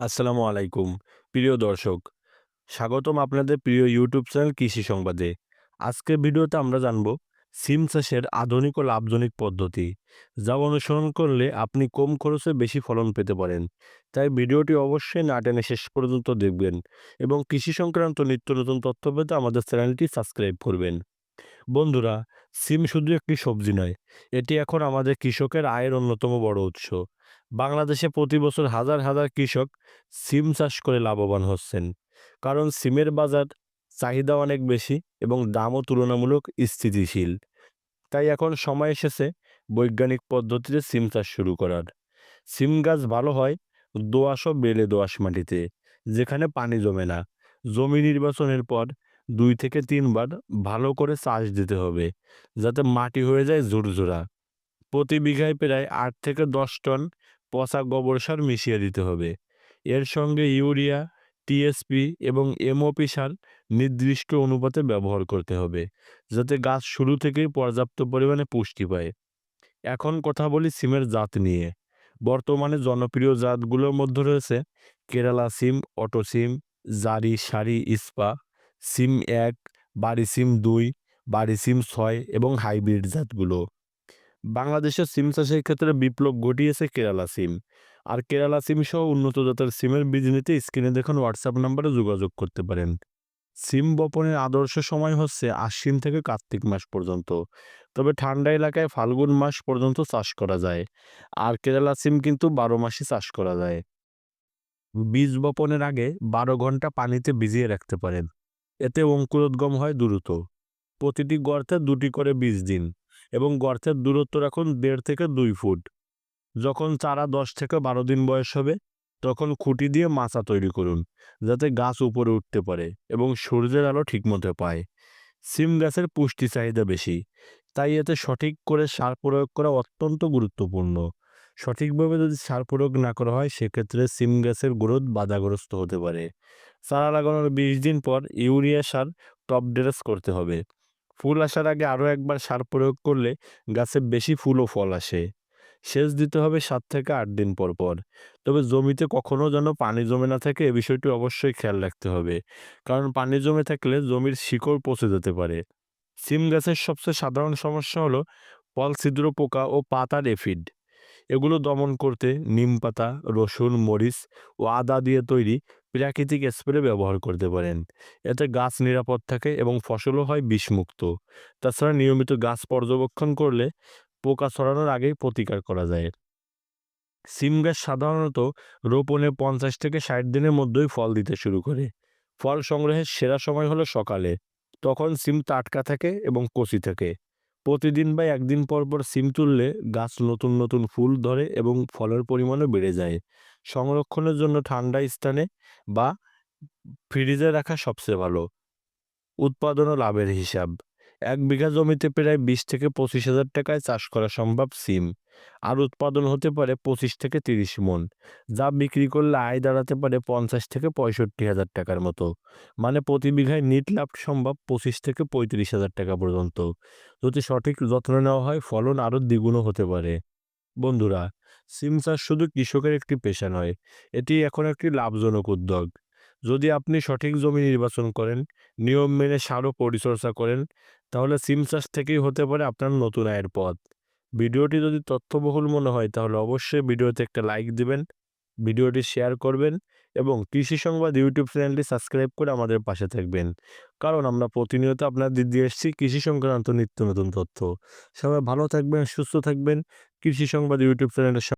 আসসালামু আলাইকুম। প্রিয় দর্শক, স্বাগতম আপনাদের প্রিয় ইউটিউব চ্যানেল কৃষি সংবাদে। আজকের ভিডিওতে আমরা জানব সিম চাষের আধুনিক ও লাভজনক পদ্ধতি, যা অনুসরণ করলে আপনি কম খরচে বেশি ফলন পেতে পারেন। তাই ভিডিওটি অবশ্যই না টেনে শেষ পর্যন্ত দেখবেন এবং কৃষি সংক্রান্ত নিত্য নতুন তথ্য পেতে আমাদের চ্যানেলটি সাবস্ক্রাইব করবেন। বন্ধুরা, সিম শুধু একটি সবজি নয়, এটি এখন আমাদের কৃষকের আয়ের অন্যতম বড় উৎস। বাংলাদেশে প্রতি বছর হাজার হাজার কৃষক সিম চাষ করে লাভবান হচ্ছেন। কারণ সিমের বাজার চাহিদা অনেক বেশি এবং দামও তুলনামূলক স্থিতিশীল। তাই এখন সময় এসেছে বৈজ্ঞানিক পদ্ধতিতে সিম চাষ শুরু করার। সিম গাছ ভালো হয় দোআঁশ ও বেলে দোআঁশ মাটিতে, যেখানে পানি জমে না। জমি নির্বাচনের পর দুই থেকে তিনবার ভালো করে চাষ দিতে হবে, যাতে মাটি হয়ে যায় ঝুরঝুরা। প্রতি বিঘায় প্রায় আট থেকে দশ টন পচা গোবর সার মিশিয়ে দিতে হবে। এর সঙ্গে ইউরিয়া টিএসপি এবং এমওপি সার নির্দিষ্ট অনুপাতে ব্যবহার করতে হবে, যাতে গাছ শুরু থেকেই পর্যাপ্ত পরিমাণে পুষ্টি পায়। এখন কথা বলি সিমের জাত নিয়ে। বর্তমানে জনপ্রিয় জাতগুলোর মধ্যে রয়েছে কেরালা সিম, অটো সিম, জারি, সারি, ইস্পা, সিম এক বাড়ি সিম দুই বাড়ি সিম ছয় এবং হাইব্রিড জাতগুলো। বাংলাদেশের সিম চাষের ক্ষেত্রে বিপ্লব ঘটিয়েছে কেরালা সিম। আর কেরালা সিম সহ উন্নত জাতের সিমের বীজ নিতে স্ক্রিনে দেখুন হোয়াটসঅ্যাপ নাম্বারে যোগাযোগ করতে পারেন। সিম বপনের আদর্শ সময় হচ্ছে আশ্বিন থেকে কার্তিক মাস পর্যন্ত। তবে ঠান্ডা এলাকায় ফাল্গুন মাস পর্যন্ত চাষ করা যায়। আর কেরালা সিম কিন্তু বারো মাসই চাষ করা যায়। বীজ বপনের আগে বারো ঘণ্টা পানিতে ভিজিয়ে রাখতে পারেন। এতে অঙ্কুরোদ্গম হয় দ্রুত। প্রতিটি গর্তে দুটি করে বীজ দিন। এবং গর্তের দূরত্ব রাখুন দেড় থেকে দুই ফুট। যখন চারা দশ থেকে বারো দিন বয়স হবে, তখন খুঁটি দিয়ে মাচা তৈরি করুন, যাতে গাছ উপরে উঠতে পারে এবং সূর্যের আলো ঠিকমতো পায়। সিম গাছের পুষ্টি চাহিদা বেশি, তাই এতে সঠিক করে সার প্রয়োগ করা অত্যন্ত গুরুত্বপূর্ণ। সঠিকভাবে যদি সার প্রয়োগ না করা হয়, সেক্ষেত্রে সিম গাছের গ্রোথ বাধাগ্রস্ত হতে পারে। চারা লাগানোর বিশ দিন পর ইউরিয়া সার টপ ড্রেস করতে হবে। ফুল আসার আগে আরও একবার সার প্রয়োগ করলে গাছে বেশি ফুল ও ফল আসে। সেচ দিতে হবে সাত থেকে আট দিন পর পর। তবে জমিতে কখনও যেন পানি জমে না থাকে এ বিষয়টি অবশ্যই খেয়াল রাখতে হবে। কারণ পানি জমে থাকলে জমির শিকড় পচে যেতে পারে। সিম গাছের সবচেয়ে সাধারণ সমস্যা হলো ফল, ছিদ্র, পোকা ও পাতার এফিড এগুলো দমন করতে নিম পাতা, রসুন, মরিচ ও আদা দিয়ে তৈরি প্রাকৃতিক স্প্রে ব্যবহার করতে পারেন। এতে গাছ নিরাপদ থাকে এবং ফসলও হয় বিষমুক্ত। তাছাড়া নিয়মিত গাছ পর্যবেক্ষণ করলে পোকা ছড়ানোর আগেই প্রতিকার করা যায়। সিম গাছ সাধারণত রোপণে পঞ্চাশ থেকে ষাট দিনের মধ্যেই ফল দিতে শুরু করে। ফল সংগ্রহের সেরা সময় হলো সকালে। তখন সিম টাটকা থাকে এবং কচি থাকে। প্রতিদিন বা একদিন পর পর সিম তুললে গাছ নতুন নতুন ফুল ধরে এবং ফলের পরিমাণও বেড়ে যায়। সংরক্ষণের জন্য ঠান্ডা স্থানে বা ফ্রিজে রাখা সবচেয়ে ভালো। উৎপাদন ও লাভের হিসাব। এক বিঘা জমিতে প্রায় বিশ থেকে পঁচিশ হাজার টাকায় চাষ করা সম্ভব সিম। আর উৎপাদন হতে পারে পঁচিশ থেকে তিরিশ মন, যা বিক্রি করলে আয় দাঁড়াতে পারে পঞ্চাশ থেকে পঁয়ষট্টি হাজার টাকার মতো। মানে প্রতি বিঘায় নিট লাভ সম্ভব পঁচিশ থেকে পঁয়ত্রিশ হাজার টাকা পর্যন্ত। যদি সঠিক যত্ন নেওয়া হয়, ফলন আরও দ্বিগুণও হতে পারে। বন্ধুরা সিম চাষ শুধু কৃষকের একটি পেশা নয়, এটি এখন একটি লাভজনক উদ্যোগ। যদি আপনি সঠিক জমি নির্বাচন করেন, নিয়ম মেনে সারও পরিচর্যা করেন, তাহলে সিম চাষ থেকেই হতে পারে আপনার নতুন আয়ের পথ। ভিডিওটি যদি তথ্যবহুল মনে হয়, তাহলে অবশ্যই ভিডিওতে একটা লাইক দিবেন, ভিডিওটি শেয়ার করবেন এবং কৃষি সংবাদ ইউটিউব চ্যানেলটি সাবস্ক্রাইব করে আমাদের পাশে থাকবেন। কারণ আমরা প্রতিনিয়ত আপনাদের দিয়ে এসেছি কৃষি সংক্রান্ত নিত্য নতুন তথ্য। সবাই ভালো থাকবেন, সুস্থ থাকবেন। কৃষি সংবাদ ইউটিউব চ্যানেলের